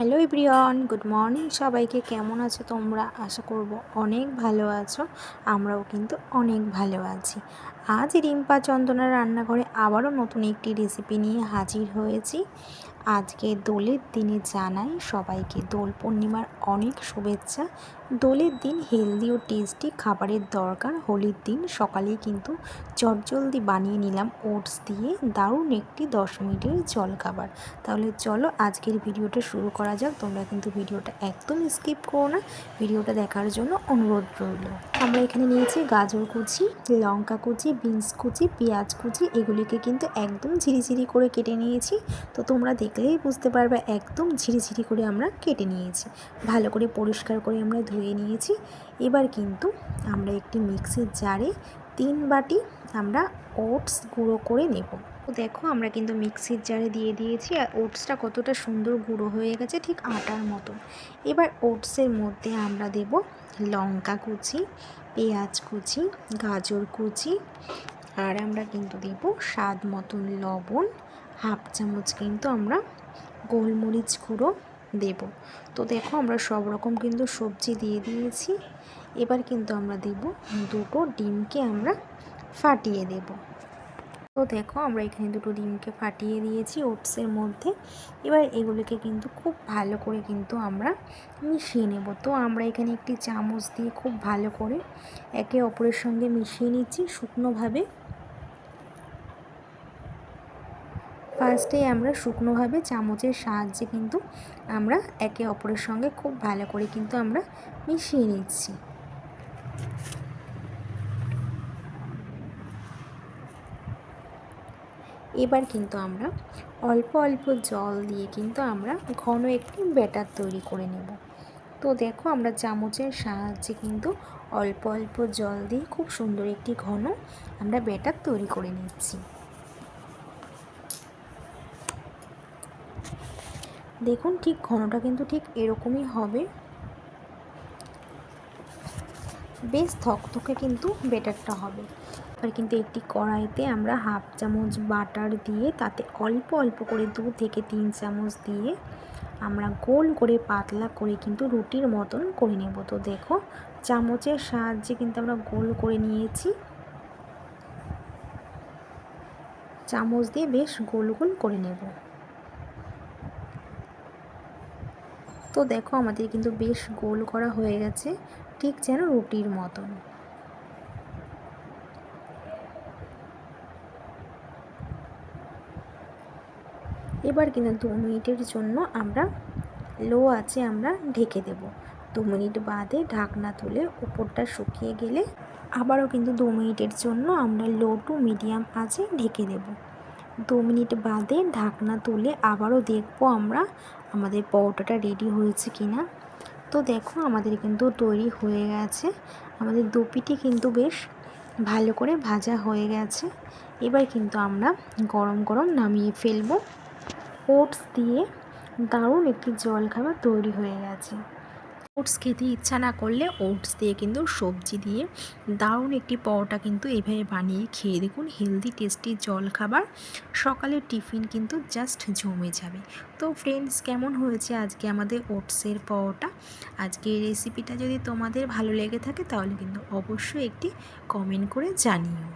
Hello everyone, good morning সবাইকে। কেমন আছো তোমরা? আশা করব অনেক ভালো আছো। আমরাও কিন্তু অনেক ভালো আছি। আজ রিম্পা চন্দনার রান্নাঘরে আবারও নতুন একটি রেসিপি নিয়ে হাজির হয়েছি। আজকে দোলের দিনে জানাই সবাইকে দোল পূর্ণিমার অনেক শুভেচ্ছা। দোলের দিন হেলদি ও টেস্টি খাবারের দরকার। হোলির দিন সকালেই কিন্তু চটজলদি বানিয়ে নিলাম ওটস দিয়ে দারুণ একটি দশ মিনিটের জল খাবার। তাহলে চলো আজকের ভিডিওটা শুরু করা যাক। তোমরা কিন্তু ভিডিওটা একদম স্কিপ করো না। ভিডিওটা দেখার জন্য অনুরোধ রইল। আমরা এখানে নিয়েছি গাজর কুচি, লঙ্কা কুচি, বিনস কুচি, পেঁয়াজ কুচি। এগুলিকে কিন্তু একদম ঝিরিঝিরি করে কেটে নিয়েছি। তো তোমরা দেখলেই বুঝতে পারবে একদম ঝিরিঝিরি করে আমরা কেটে নিয়েছি। ভালো করে পরিষ্কার করে আমরা ধুয়ে নিয়েছি। এবার কিন্তু আমরা একটি মিক্সির জারে তিন বাটি আমরা ওটস গুঁড়ো করে নেব। দেখো আমরা কিন্তু মিক্সির জারে দিয়ে দিয়েছি আর ওটসটা কতটা সুন্দর গুঁড়ো হয়ে গেছে ঠিক আটার মতো এবার ওটসের মধ্যে আমরা দেব লঙ্কা কুচি, পেঁয়াজ কুচি, গাজর কুচি আর আমরা কিন্তু দেব স্বাদ মতন লবণ হাফ চামচ কিন্তু আমরা গোলমরিচ গুঁড়ো দেব। তো দেখো আমরা সব রকম কিন্তু সবজি দিয়ে দিয়েছি। এবার কিন্তু আমরা দেব দুটো ডিমকে আমরা ফাটিয়ে দেব। তো দেখো আমরা এখানে দুটো ডিমকে ফাটিয়ে দিয়েছি ওটসের মধ্যে। এবার এগুলোকে কিন্তু খুব ভালো করে কিন্তু আমরা মিশিয়ে নেব। তো আমরা এখানে একটি চামচ দিয়ে খুব ভালো করে একে অপরের সঙ্গে মিশিয়ে নিচ্ছি শুকনোভাবে। ফার্স্টেই আমরা শুকনোভাবে চামচের সাহায্যে কিন্তু আমরা একে অপরের সঙ্গে খুব ভালো করে কিন্তু আমরা মিশিয়ে নিচ্ছি। এবার কিন্তু আমরা অল্প অল্প জল দিয়ে কিন্তু আমরা ঘন একটি ব্যাটার তৈরি করে নেব। তো দেখো আমরা চামচের সাহায্যে কিন্তু অল্প অল্প জল দিয়ে খুব সুন্দর একটি ঘন আমরা ব্যাটার তৈরি করে নিচ্ছি। দেখুন ঠিক ঘনটা কিন্তু ঠিক এরকমই হবে। বেশ থকথকে কিন্তু বেটারটা হবে। এবার কিন্তু একটি কড়াইতে আমরা হাফ চামচ বাটার দিয়ে তাতে অল্প অল্প করে দু থেকে তিন চামচ দিয়ে আমরা গোল করে পাতলা করে কিন্তু রুটির মতন করে নেব। তো দেখো চামচের সাহায্যে কিন্তু আমরা গোল করে নিয়েছি। চামচ দিয়ে বেশ গোল গোল করে নেব। তো দেখো আমাদের কিন্তু বেশ গোল করা হয়ে গেছে, ঠিক যেন রুটির মতন। এবার কিন্তু দু মিনিটের জন্য আমরা লো আছে আমরা ঢেকে দেব। দু মিনিট বাদে ঢাকনা তুলে উপরটা শুকিয়ে গেলে আবারও কিন্তু দু মিনিটের জন্য আমরা লো টু মিডিয়াম আছে ঢেকে দেব। দু মিনিট বাদে ঢাকনা তুলে আবারও দেখব আমরা আমাদের পরোটাটা রেডি হয়েছে কি না তো দেখো আমাদের কিন্তু তৈরি হয়ে গেছে। আমাদের দুপিটি কিন্তু বেশ ভালো করে ভাজা হয়ে গেছে। এবার কিন্তু আমরা গরম গরম নামিয়ে ফেলব। ওটস দিয়ে দারুণ একটি জলখাবার তৈরি হয়ে গেছে। ওটস খেতে ইচ্ছা না করলে ওটস দিয়ে কিন্তু সবজি দিয়ে দারুণ একটি পরোটা কিন্তু এভাবে বানিয়ে খেয়ে দেখুন হেলদি টেস্টি জল খাবার সকালের টিফিন কিন্তু জাস্ট জমে যাবে। তো ফ্রেন্ডস কেমন হয়েছে আজকে আমাদের ওটসের পরোটা? আজকে এই রেসিপিটা যদি তোমাদের ভালো লেগে থাকে তাহলে কিন্তু অবশ্যই একটি কমেন্ট করে জানিও।